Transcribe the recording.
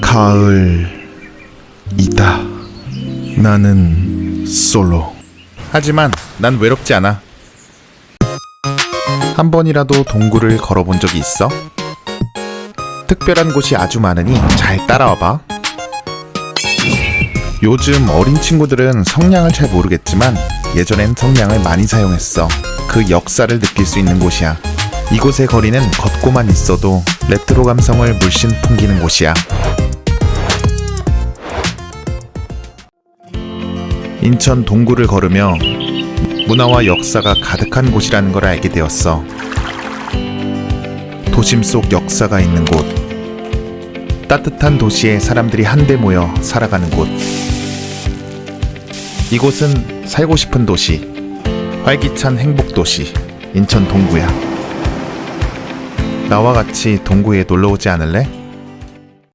가을이다. 나는 솔로. 하지만 난 외롭지 않아. 한 번이라도 동굴을 걸어본 적이 있어? 특별한 곳이 아주 많으니 잘 따라와봐. 요즘 어린 친구들은 성냥을 잘 모르겠지만 예전엔 성냥을 많이 사용했어. 그 역사를 느낄 수 있는 곳이야. 이곳의 거리는 걷고만 있어도 레트로 감성을 물씬 풍기는 곳이야. 인천 동구를 걸으며 문화와 역사가 가득한 곳이라는 걸 알게 되었어. 도심 속 역사가 있는 곳. 따뜻한 도시에 사람들이 한데 모여 살아가는 곳. 이곳은 살고 싶은 도시. 활기찬 행복 도시. 인천 동구야. 나와 같이 동구에 놀러 오지 않을래?